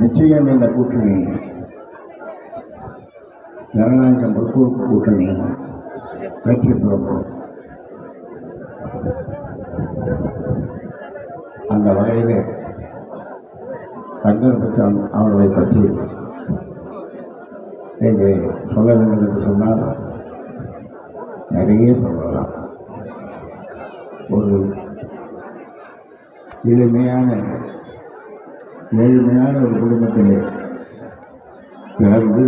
நிச்சயம் இந்த கூட்டணி. ஜனநாயக முற்போக்கு கூட்டணி. வெற்றி பெறும் அந்த வகையில் தங்கர் பச்சான் அவர்களை பற்றி இங்கே சொல்ல வேண்டும் என்று சொன்னால் நிறைய சொல்லலாம். ஒரு எளிமையான ஏழ்மையான ஒரு குடும்பத்திலே பிறந்து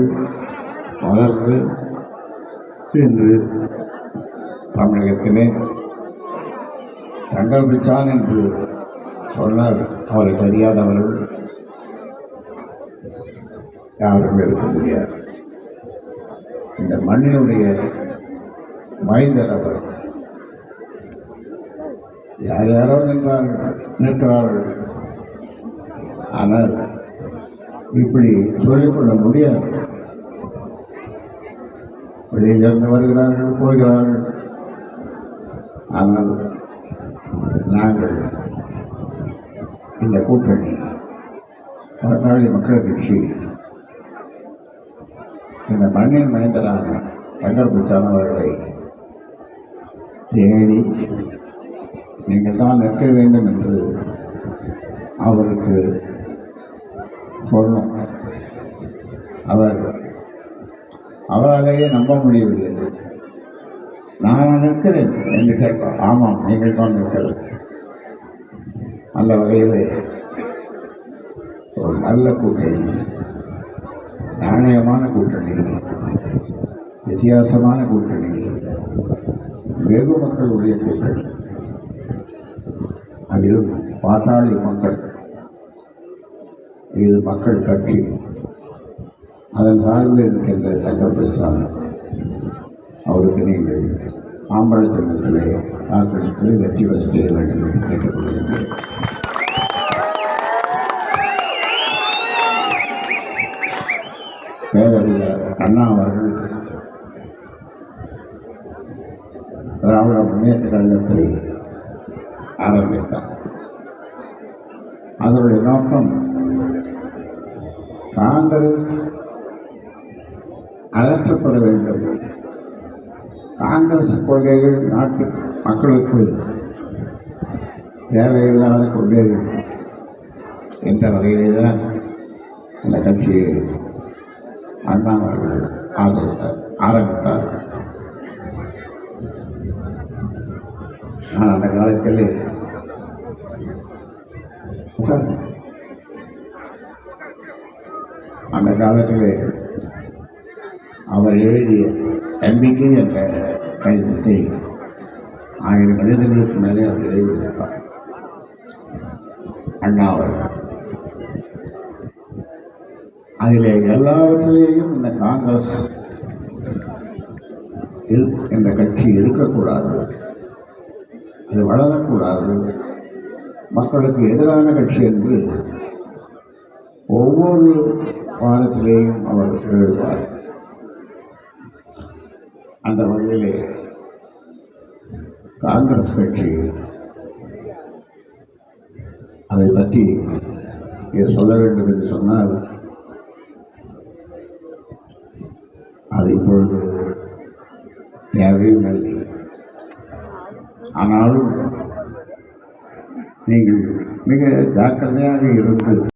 வளர்ந்து இன்று தமிழகத்திலே தங்கள் பிச்சான் என்று சொன்னால் அவரை தெரியாதவர்கள் யாரும் இருக்க முடியாது. இந்த மண்ணினுடைய மைந்தர் அவர். யார் யாரோ நின்றார்கள் நிற்கிறார்கள். ஆனால் இப்படி சொல்லிக்கொள்ள முடியாது. வெளியிலிருந்து வருகிறார்கள் போகிறார்கள். ஆனால் நாங்கள் இந்த கூட்டணி பாட்டாளி மக்கள் கட்சி இந்த மண்ணின் மைந்தரான தங்கர் பிச்சானவர்களை தேடி நீங்கள் தான் நிற்க வேண்டும் என்று அவருக்கு சொல்லணும் அவர் அவராலேயே நம்ப முடியவில்லை. நான் நிற்கிறேன் என்று கேட்பார். ஆமாம் நீங்கள் தான் நிற்கிறேன் அந்த வகையில் ஒரு நல்ல கூட்டணி நாணயமான கூட்டணி வித்தியாசமான கூட்டணி வெகு மக்களுடைய கூட்டணி. அதிலும் பாட்டாளி மக்கள் இது மக்கள் கட்சி. அதன் சார்ந்து இருக்கின்ற தங்கப்பிரசாமி அவருக்கு நீங்கள் ஆம்பள சின்னத்திலே வாக்களித்து வெற்றி பெற செய்ய வேண்டும் என்று கேட்டுக்கொள்கிறேன் பேரறிஞர் அண்ணா அவர்கள் திராவிட முன்னேற்ற கழகத்தை ஆரம்பித்தார். அதனுடைய நோக்கம் காங்கிரஸ் அகற்றப்பட வேண்டும். காங்கிரஸ் கொள்கைகள் நாட்டு மக்களுக்கு தேவையில்லாத கொள்கைகள் என்ற வகையிலே தான் அந்த கட்சியை அண்ணாமர்கள் ஆதரித்தார் ஆரம்பித்தார். நான் அந்த காலத்தில் அந்த காலத்தில் அவர் எழுதிய நம்பிக்கை என்ற கடிதத்தை ஆயிரம் கடிதங்களுக்கு மேலே அவர் எழுதியிருப்பார். அண்ணா அவர்கள். அதில் எல்லாவற்றிலேயும் இந்த காங்கிரஸ் என்ற இந்த கட்சி இருக்கக்கூடாது. அது வளரக்கூடாது. மக்களுக்கு எதிரான கட்சி என்று ஒவ்வொரு வாரத்திலேயும் அவர் எழுதுவார். அந்த வகையிலே காங்கிரஸ் கட்சி அதை பற்றி இதை சொல்ல வேண்டும் என்று சொன்னால் அது இப்பொழுது தேவையும் இல்லை. ஆனாலும் நீங்கள் மிக ஜாக்கிரதையாக இருந்து